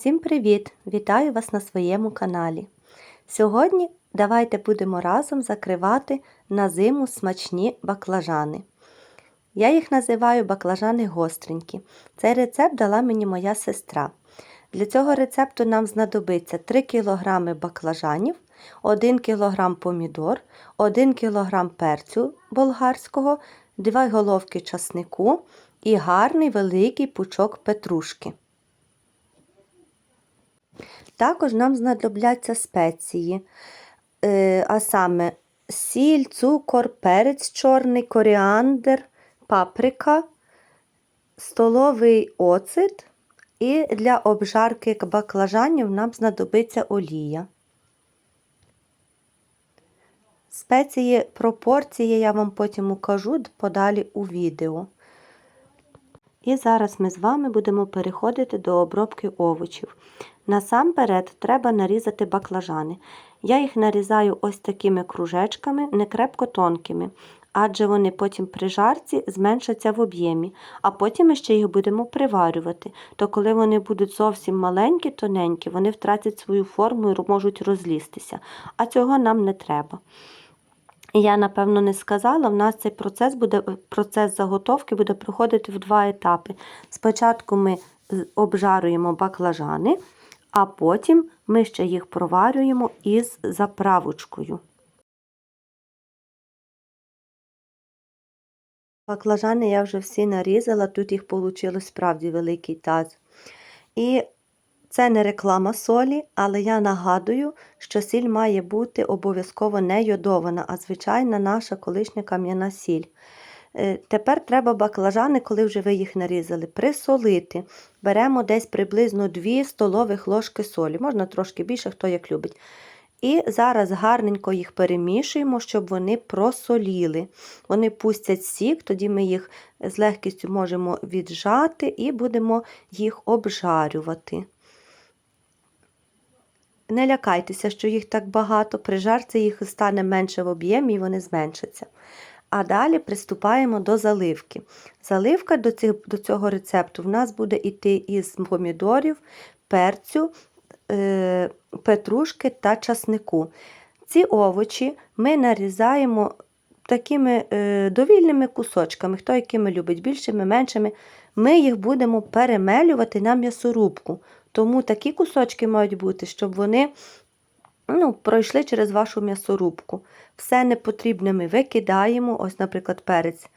Всім привіт! Вітаю вас на своєму каналі. Сьогодні давайте будемо разом закривати на зиму смачні баклажани. Я їх називаю баклажани гостренькі. Цей рецепт дала мені моя сестра. Для цього рецепту нам знадобиться 3 кг баклажанів, 1 кг помідор, 1 кг перцю болгарського, 2 головки часнику і гарний великий пучок петрушки. Також нам знадобляться спеції, е, а саме сіль, цукор, перець чорний, коріандр, паприка, столовий оцет і для обжарки баклажанів нам знадобиться олія. Спеції пропорції я вам потім укажу подалі у відео. І зараз ми з вами будемо переходити до обробки овочів. Насамперед треба нарізати баклажани. Я їх нарізаю ось такими кружечками, не крепко тонкими, адже вони потім при жарці зменшаться в об'ємі, а потім ми ще їх будемо приварювати. То коли вони будуть зовсім маленькі, тоненькі, вони втратять свою форму і можуть розлізтися. А цього нам не треба. Я, напевно, не сказала, в нас цей процес буде, процес заготовки буде проходити в два етапи. Спочатку ми обжарюємо баклажани, а потім ми ще їх проварюємо із заправочкою. Баклажани я вже всі нарізала, тут їх вийшло справді великий таз. І це не реклама солі, але я нагадую, що сіль має бути обов'язково не йодована, а звичайна наша колишня кам'яна сіль. Е, тепер треба баклажани, коли вже ви їх нарізали, присолити. Беремо десь приблизно 2 столових ложки солі, можна трошки більше, хто як любить. І зараз гарненько їх перемішуємо, щоб вони просоліли. Вони пустять сік, тоді ми їх з легкістю можемо віджати і будемо їх обжарювати. Не лякайтеся, що їх так багато, при жарці їх стане менше в об'ємі і вони зменшаться. А далі приступаємо до заливки. Заливка до цих, до цього рецепту в нас буде йти із помідорів, перцю, е, петрушки та часнику. Ці овочі ми нарізаємо такими е, довільними кусочками, хто якими любить, більшими, меншими. Ми їх будемо перемелювати на м'ясорубку. Тому такі кусочки мають бути, щоб вони ну, пройшли через вашу м'ясорубку. Все непотрібне ми викидаємо, ось, наприклад, перець.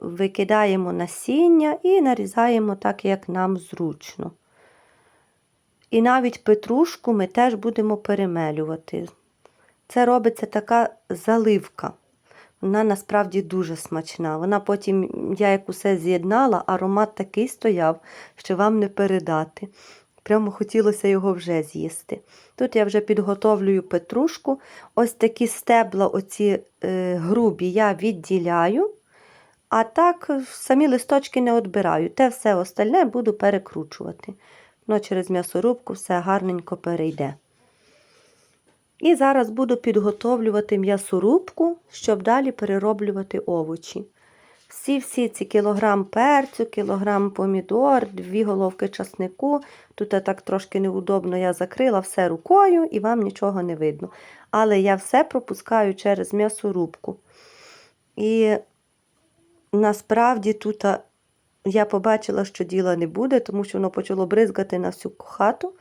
Викидаємо насіння і нарізаємо так, як нам зручно. І навіть петрушку ми теж будемо перемелювати. Це робиться така заливка. Вона насправді дуже смачна. Вона потім, я як усе з'єднала, аромат такий стояв, що вам не передати. Прямо хотілося його вже з'їсти. Тут я вже підготовлюю петрушку. Ось такі стебла, оці е, грубі, я відділяю, а так самі листочки не відбираю. Те все остальне буду перекручувати. Ну, Через м'ясорубку все гарненько перейде. І зараз буду підготовлювати м'ясорубку, щоб далі перероблювати овочі. Всі-всі ці кілограм перцю, кілограм помідор, дві головки часнику. Тут так трошки неудобно я закрила все рукою і вам нічого не видно. Але я все пропускаю через м'ясорубку. І насправді тут я побачила, що діла не буде, тому що воно почало бризгати на всю хату.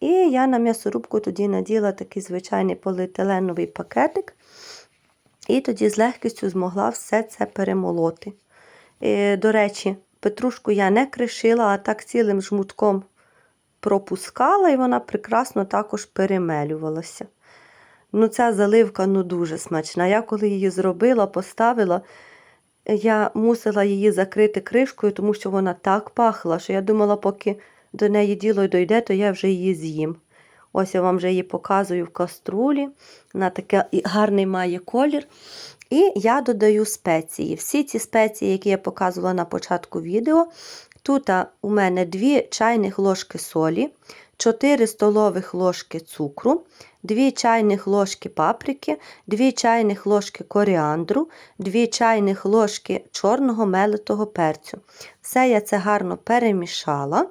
І я на м'ясорубку тоді наділа такий звичайний поліетиленовий пакетик. І тоді з легкістю змогла все це перемолоти. І, До речі, петрушку я не кришила, а так цілим жмутком пропускала, і вона прекрасно також перемелювалася. Ну, Ця заливка ну, дуже смачна. Я коли її зробила, поставила, я мусила її закрити кришкою, тому що вона так пахла, що я думала, поки до неї діло дойде, то я вже її з'їм. Ось я вам вже її показую в каструлі. Вона таке гарний має колір. І я додаю спеції. Всі ці спеції, які я показувала на початку відео. Тут у мене 2 чайних ложки солі, 4 столових ложки цукру, 2 чайних ложки паприки, 2 чайних ложки коріандру, 2 чайних ложки чорного мелитого перцю. Все я це гарно перемішала.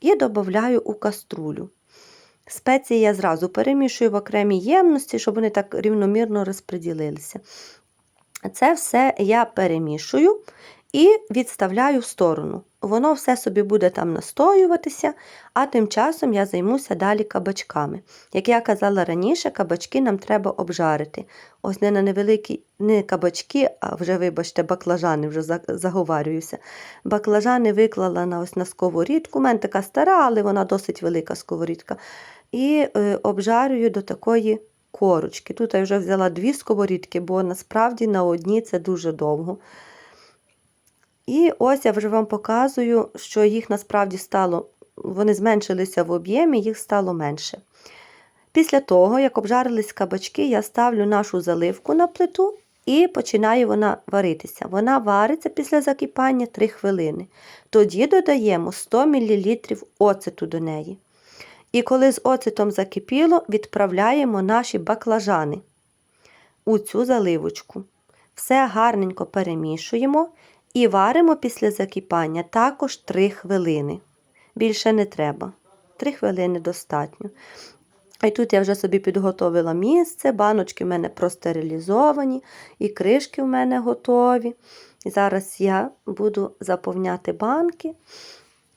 і додаю у каструлю. Спеції я зразу перемішую в окремій ємності, щоб вони так рівномірно розподілилися. Це все я перемішую і відставляю в сторону. Воно все собі буде там настоюватися, а тим часом я займуся далі кабачками. Як я казала раніше, кабачки нам треба обжарити. Ось не на невеликі не кабачки, а вже, вибачте, баклажани, вже заговарююся. Баклажани виклала на ось на сковорідку. У мене така стара, але вона досить велика сковорідка. І е, обжарюю до такої корочки. Тут я вже взяла дві сковорідки, бо насправді на одній це дуже довго. І ось я вже вам показую, що їх насправді стало, вони зменшилися в об'ємі, їх стало менше. Після того, як обжарились кабачки, я ставлю нашу заливку на плиту і починає вона варитися. Вона вариться після закипання 3 хвилини. Тоді додаємо 100 мл оцету до неї. І коли з оцетом закипіло, відправляємо наші баклажани у цю заливочку. Все гарненько перемішуємо і варимо після закипання також 3 хвилини. Більше не треба. 3 хвилини достатньо. І тут я вже собі підготовила місце, баночки в мене простерилізовані, і кришки в мене готові. І зараз я буду заповняти банки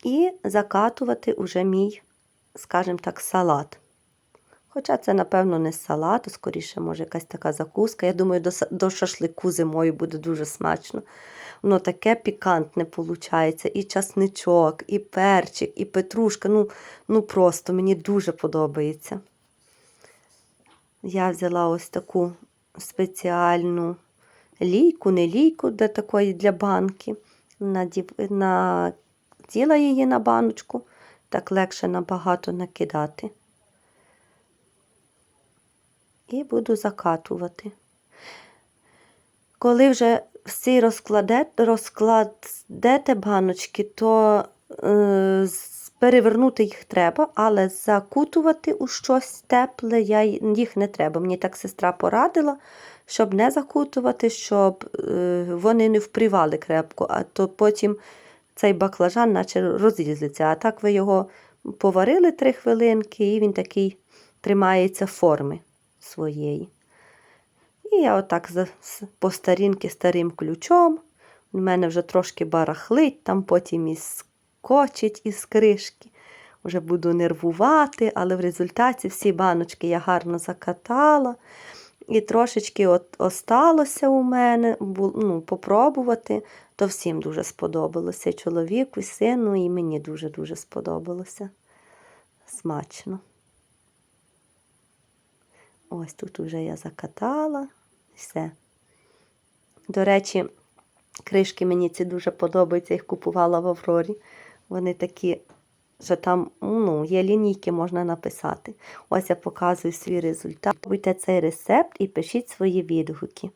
і закатувати уже мій, скажімо так, салат. Хоча це, напевно, не салат, а скоріше, може, якась така закуска. Я думаю, до, шашлику зимою буде дуже смачно. Воно таке пікантне виходить. І часничок, і перчик, і петрушка. Ну, ну просто мені дуже подобається. Я взяла ось таку спеціальну лійку, не лійку для такої для банки. Надів- Наділа її на баночку, так легше набагато накидати. І буду закатувати. Коли вже всі розкладете, розкладете баночки, то е, перевернути їх треба, але закутувати у щось тепле я, їх не треба. Мені так сестра порадила, щоб не закутувати, щоб е, вони не впрівали крепко, а то потім цей баклажан наче розрізиться. А так ви його поварили три хвилинки, і він такий тримається форми своєї. Я отак по старінки старим ключом. У мене вже трошки барахлить, там потім і скочить із кришки. Вже буду нервувати, але в результаті всі баночки я гарно закатала. І трошечки от осталося у мене ну, попробувати, то всім дуже сподобалося. І чоловіку, і сину, і мені дуже-дуже сподобалося. Смачно. Ось тут вже я закатала. Все. До речі, кришки мені ці дуже подобаються, їх купувала в Аврорі. Вони такі, що там ну, є лінійки, можна написати. Ось я показую свій результат. Пробуйте цей рецепт і пишіть свої відгуки.